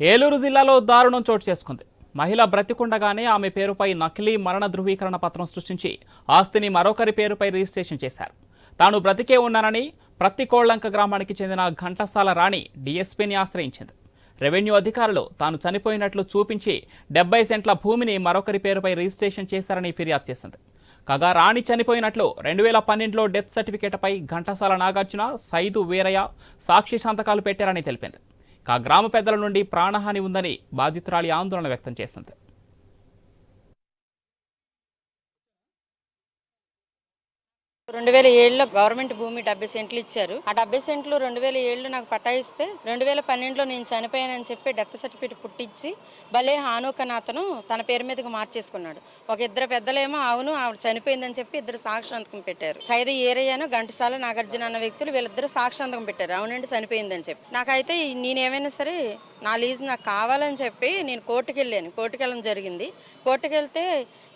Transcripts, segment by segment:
ఏలూరు జిల్లాలో దారుణం చోటు చేసుకుంది. మహిళ బ్రతికుండగానే ఆమె పేరుపై నకిలీ మరణ ధృవీకరణ పత్రం సృష్టించి ఆస్తిని మరొకరి పేరుపై రిజిస్ట్రేషన్ చేశారు. తాను బ్రతికే ఉన్నానని ప్రత్తికోళ్ళంక గ్రామానికి చెందిన ఘంటసాల రాణి డీఎస్పీని ఆశ్రయించింది. రెవెన్యూ అధికారులు తాను చనిపోయినట్లు చూపించి డెబ్బై సెంట్ల భూమిని మరొకరి పేరుపై రిజిస్ట్రేషన్ చేశారని ఫిర్యాదు చేసింది. కాగా రాణి చనిపోయినట్లు రెండు వేల పన్నెండులో డెత్ సర్టిఫికేట్పై ఘంటసాల నాగార్జున సైదు వీరయ్య సాక్షి సంతకాలు పెట్టారని తెలిపింది. కా గ్రామ పెద్దల నుండి ప్రాణహాని ఉందని బాధితురాలి ఆందోళన వ్యక్తం చేసింది. రెండు వేల ఏడులో గవర్నమెంట్ భూమి డెబ్బై సెంట్లు ఇచ్చారు. ఆ డెబ్బై సెంట్లు రెండు వేల ఏడులో నాకు పట్టా ఇస్తే రెండు వేల పన్నెండులో నేను చనిపోయానని చెప్పి డెత్ సర్టిఫికేట్ పుట్టించి భలే హానూక్ అతను తన పేరు మీదకి మార్చేసుకున్నాడు. ఒక ఇద్దరు పెద్దలేమో అవును ఆవిడ చనిపోయిందని చెప్పి ఇద్దరు సాక్షాంతకం పెట్టారు. సైద ఏరయ్యను ఘంటసాల నాగార్జున అన్న వ్యక్తులు వీళ్ళిద్దరు సాక్షాంతకం పెట్టారు. అవునండి చనిపోయిందని చెప్పి. నాకైతే నేనేమైనా సరే నా లీజ్ నాకు కావాలని చెప్పి నేను కోర్టుకు వెళ్ళాను. కోర్టుకు వెళ్ళడం జరిగింది. కోర్టుకు వెళ్తే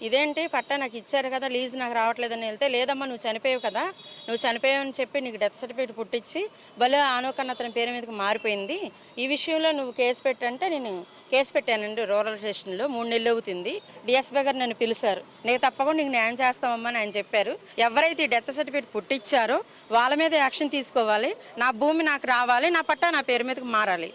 ఇదేంటి పట్టా నాకు ఇచ్చారు కదా లీజ్ నాకు రావట్లేదని వెళ్తే లేదమ్మా నువ్వు చనిపోయావు కదా నువ్వు చనిపోయావు అని చెప్పి నీకు డెత్ సర్టిఫికేట్ పుట్టించి భలే ఆనోకన్న అతని పేరు మీదకి మారిపోయింది. ఈ విషయంలో నువ్వు కేసు పెట్టంటే నేను కేసు పెట్టానండి రూరల్ స్టేషన్లో మూడు నెలలు అవుతుంది. డిఎస్పీ గారు నన్ను పిలిచారు. నేను తప్పకుండా నీకు న్యాయం చేస్తామమ్మా అని ఆయన చెప్పారు. ఎవరైతే డెత్ సర్టిఫికేట్ పుట్టించారో వాళ్ళ మీద యాక్షన్ తీసుకోవాలి. నా భూమి నాకు రావాలి నా పట్టా నా పేరు మీదకి మారాలి.